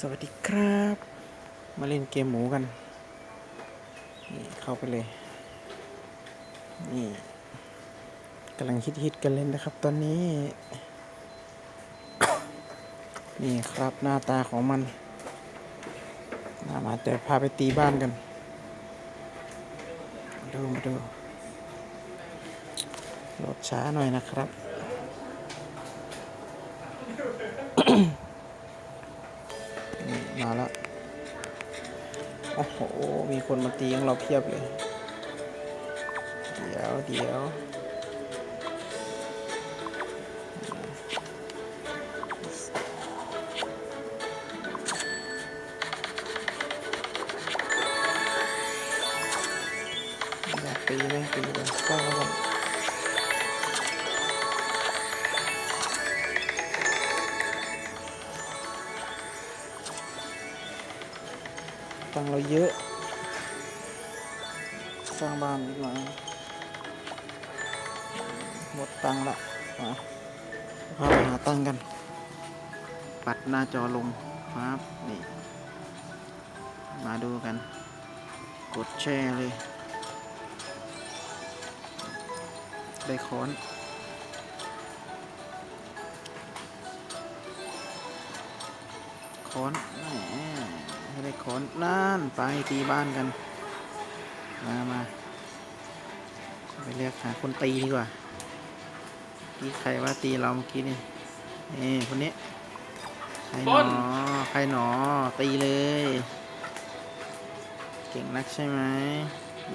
สวัสดีครับ มาเล่นเกมหมูกัน นี่เข้าไปเลย นี่กำลังฮิตๆกันเล่นนะครับตอนนี้ นี่ครับหน้าตาของมันหน้ามาแต่พาไปตีบ้านกัน ดูมาดูโหลดช้าหน่อยนะครับ มาแล้ว โอ้โห มีคนมาตีของเราเพียบเลย เดี๋ยวเดี๋ยวอยากตีไหมตีเลยก็แล้วกัน เราเยอะ สร้างบ้านดีกว่าหมดตังละมาพาไปหาตังกัน ปัดหน้าจอลงครับนี่ มาดูกัน กดแชร์เลย ได้ค้อนค้อนแหม ได้ค้อนนั่นไปตีบ้านกัน มามาไปเรียกหาคนตีดีกว่าที่ใครว่าตีเราเมื่อกี้นี่เอ้คนนี้ใครหนอใครหนอตีเลย เก่งนักใช่ไหม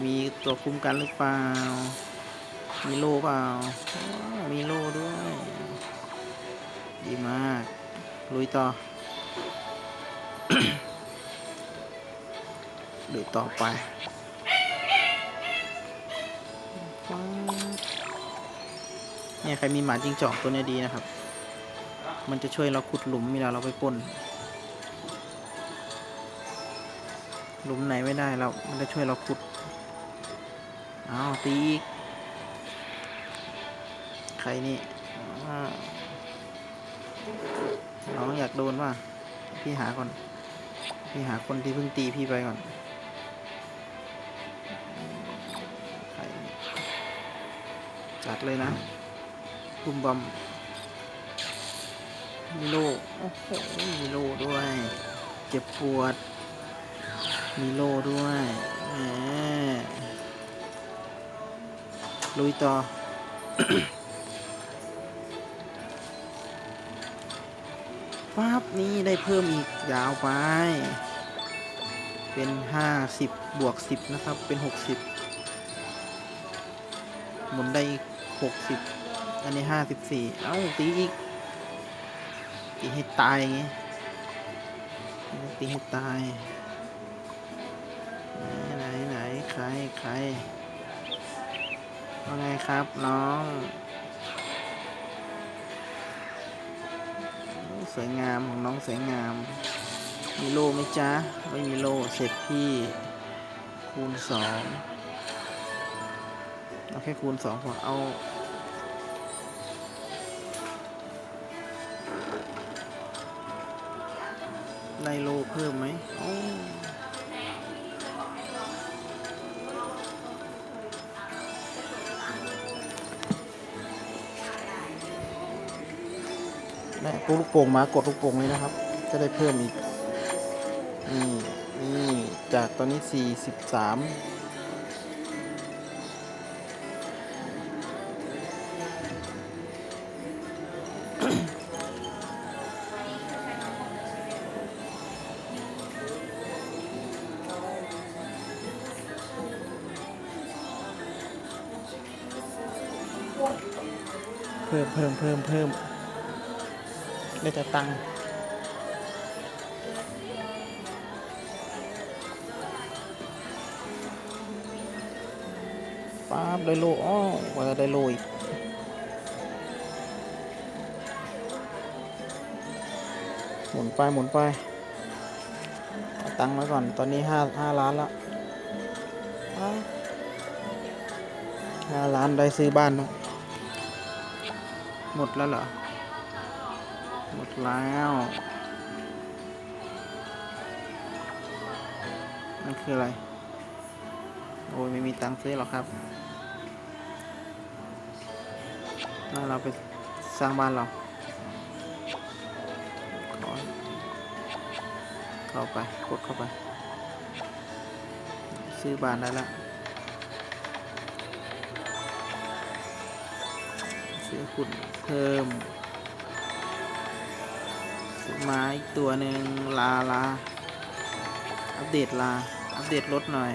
มีตัวคุ้มกันหรือเปล่า มีโล่เปล่าอ้าวมีโล่ด้วย ดีมาก ลุยต่อ ลุยต่อไปเนี่ยใครมีหมาจิงจอกตัวเนี้ยดีนะครับ มันจะช่วยเราขุดหลุมเวลาเราไปปนหลุมไหนไม่ได้เรา มันจะช่วยเราขุดเอาวตีอีก ใครนี่อ้าวน้องอยากโดนว่า พี่หาก่อน พี่หาคนที่เพิ่งตีพี่ไปก่อน จัดเลยนะบุมบอมมีโลโอ้โหมีโลด้วย เจ็บปวด มีโลด้วยแหมลุยต่อปั๊บนี่ได้เพิ่มอีกยาวไป เป็นห้าสิบบวกสิบนะครับ เป็นหกสิบ หมุนได้อีกหกสิบอันนี้ห้าสิบสี่เอ้าตีอีก ตีให้ตายอย่างงี้ตีให้ตาย ไหนไหนใครใครว่าไงครับน้อง สวยงามของน้องสวยงาม มีโลไหมจ๊ะ ไม่มีโลเสร็จพี่ คูณสอง เอาแค่คูณสองพอเอาได้โลเพิ่มไหมโอ้ได้ลูกโป่งมากดลูกโป่งเลยนะครับ จะได้เพิ่มอีก นี่ นี่ จากตอนนี้ 43 เพิ่มเพิ่มเพิ่มเพิ่มได้แต่ตังค์ป๊าบได้โลอ้อว่าได้โลอีกหมุนไปหมุนไปตังค์ไว้ก่อน ตอนนี้ห้าห้าล้านละอ้วห้าล้านได้ซื้อบ้านแล้ว หมดแล้วเหรอ หมดแล้วมันคืออะไร โอ้ยไม่มีตังค์ซื้อหรอกครับแล้วเราไปสร้างบ้านเราขอเข้าไป กดเข้าไป ซื้อบ้านได้แล้ว ซื้อขุดเพิ่มซื้อไม้อีกตัวหนึ่งลาลา อัปเดตลา อัปเดตรถหน่อย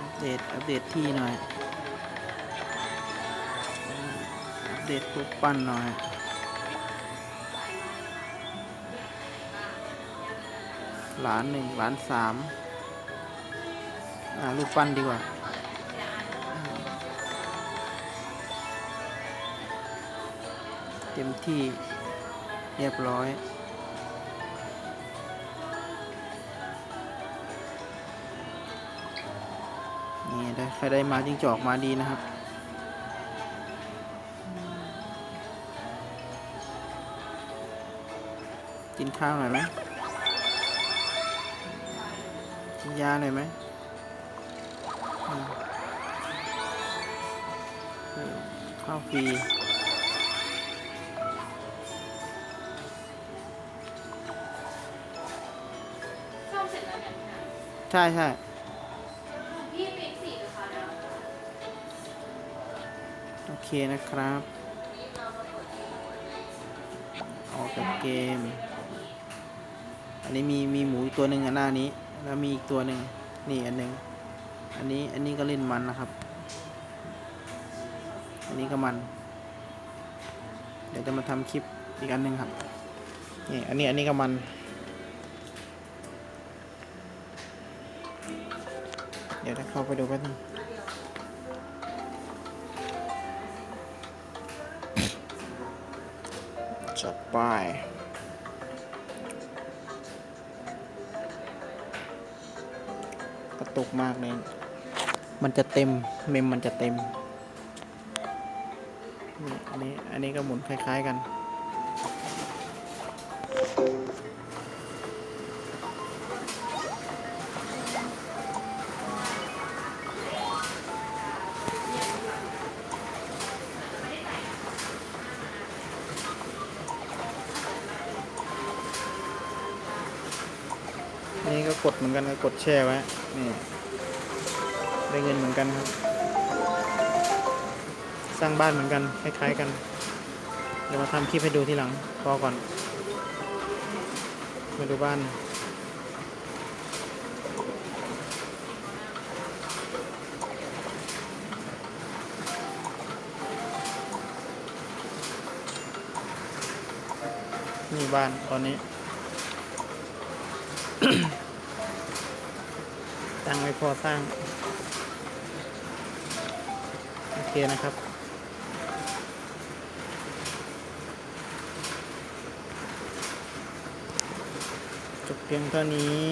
อัปเดตอัปเดตที่หน่อย อัปเดตรูปปั้นหน่อยหลานหนึ่งหลานสาม รูปปั้นดีกว่าเต็มที่เรียบร้อยนี่ได้ใครได้มาจิ้งจอกมาดีนะครับกินข้าวหน่อยไหมกินยาหน่อยไหม ข้าวฟรีซ่อมเสร็จแล้วเนี่ยใช่ใช่ของพี่มีอีกสี่ราคาแล้วโอเคนะครับออกจากเกม อันนี้มีมีหมูอีกตัวหนึ่งอันหน้านี้ แล้วมีอีกตัวหนึ่งนี่อันหนึ่ง อันนี้อันนี้ก็เล่นมันนะครับ อันนี้ก็มัน เดี๋ยวจะมาทำคลิปอีกอันหนึ่งครับ นี่อันนี้อันนี้ก็มันเดี๋ยวถ้าเข้าไปดูแป๊บนึงจัดไปกระตุกมากเลย มันจะเต็มเมมมันจะเต็มนี่อันนี้อันนี้ก็หมุนคล้ายๆกันนี่ก็กดเหมือนกันก็กดแช่ไว้นี่ ได้เงินเหมือนกันครับ สร้างบ้านเหมือนกันคล้ายๆกัน เดี๋ยวมาทำคลิปให้ดูทีหลังพอก่อน มาดูบ้านนี่บ้านตอนนี้ ตังไม่พอสร้าง เคนะครับ จบเพียงเท่านี้